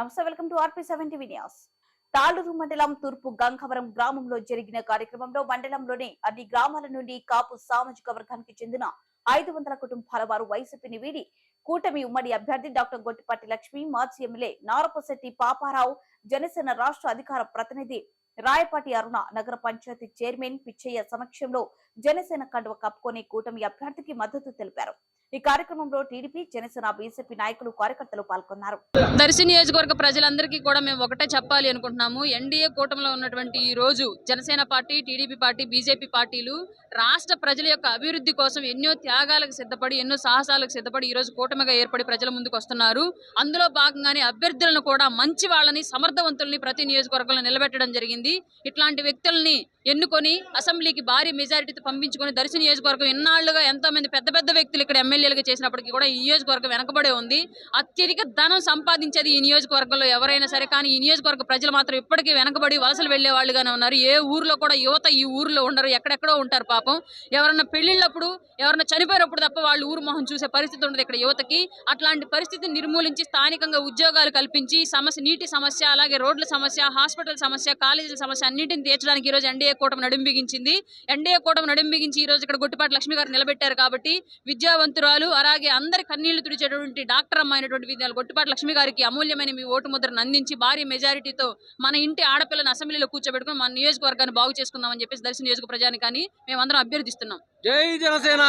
నమస్తే welcome to RP seventy news. Taluru మండలం తూర్పు గంగవరం గ్రామంలో జరిగిన కార్యక్రమంలో మండలంలోని అన్ని గ్రామాల నుండి కాపు సామాజిక వర్గానికి చెందిన ఐదు వందల కుటుంబాల వారు వైసీపీని వీడి కూటమి ఉమ్మడి అభ్యర్థి డాక్టర్ గొట్టిపాటి లక్ష్మి మాజీ ఎమ్మెల్యే నారపశెట్టి పాపారావు జనసేన రాష్ట్ర అధికార ప్రతినిధి రాయపాటి అరుణ నగర పంచాయతీ చైర్మన్ పిచ్చయ్య సమక్షంలో జనసేన కండువ కప్పుకొని కూటమి అభ్యర్థికి మద్దతు తెలిపారు. ఈ కార్యక్రమంలో టీడీపీ జనసేన బీజేపీ నాయకులు కార్యకర్తలు పాల్గొన్నారు. దర్శి నియోజకవర్గ ప్రజలందరికీ కూడా మేము ఒకటే చెప్పాలి అనుకుంటున్నాము. ఎన్డీఏ కూటమిలో ఉన్నటువంటి ఈ రోజు Janasena party TDP party BJP పార్టీలు రాష్ట్ర ప్రజల యొక్క అభివృద్ధి కోసం ఎన్నో త్యాగాలకు సిద్ధపడి ఎన్నో సాహసాలకు సిద్ధపడి ఈ రోజు కూటమిగా ఏర్పడి ప్రజల ముందుకు వస్తున్నారు. అందులో భాగంగానే అభ్యర్థులను కూడా మంచి వాళ్ళని సమర్థవంతుల్ని ప్రతి నియోజకవర్గంలో నిలబెట్టడం జరిగింది. ఇట్లాంటి వ్యక్తుల్ని ఎన్నుకొని అసెంబ్లీకి భారీ మెజారిటీతో పంపించుకొని దర్శన నియోజకవర్గం ఎన్నాళ్ళుగా ఎంతో మంది పెద్ద పెద్ద వ్యక్తులు ఇక్కడ ఎమ్మెల్యేలుగా చేసినప్పటికీ కూడా ఈ నియోజకవర్గం వెనకబడే ఉంది. అత్యధిక ధనం సంపాదించేది ఈ నియోజకవర్గంలో ఎవరైనా సరే కానీ ఈ నియోజకవర్గ ప్రజలు మాత్రం ఇప్పటికీ వెనకబడి వలసలు వెళ్ళే వాళ్ళుగానే ఉన్నారు. ఏ ఊర్లో కూడా యువత ఈ ఊర్లో ఉండరు ఎక్కడెక్కడో ఉంటారు పాపం. ఎవరన్నా పెళ్ళిళ్ళప్పుడు ఎవరన్నా చనిపోయినప్పుడు తప్ప వాళ్ళు ఊరు మొహం చూసే పరిస్థితి ఉండదు ఇక్కడ యువతకి. అట్లాంటి పరిస్థితిని నిర్మూలించి స్థానికంగా ఉద్యోగాలు కల్పించి సమస్య నీటి సమస్య అలాగే రోడ్ల సమస్య హాస్పిటల్ సమస్య కాలేజీల సమస్య అన్నింటిని తీర్చడానికి ఈ రోజు ఎన్డీఏ కూటమి నడుం బిగించింది. ఎన్డీఏ కూటమి నడుం బిగించి ఈ రోజు ఇక్కడ గుట్టిపాటి లక్ష్మి గారు నిలబెట్టారు కాబట్టి విద్యావంతురాలు అలాగే అందరి కన్నీళ్ళు తుడిచేటువంటి డాక్టర్ అమ్మ అయినటువంటి విద్యాలు గొట్టిపాటి లక్ష్మి గారికి అమూల్యమైన మీ ఓటు ముద్రను అందించి భారీ మెజారిటీతో మన ఇంటి ఆడపిల్లని అసెంబ్లీలో కూర్చోబెట్టుకుని మన నియోజకవర్గాన్ని బాగు చేసుకుందామని చెప్పేసి దర్శన నియోజక ప్రజాని కానీ మేమందరం అభ్యర్థిస్తున్నాం. జై జనసేన!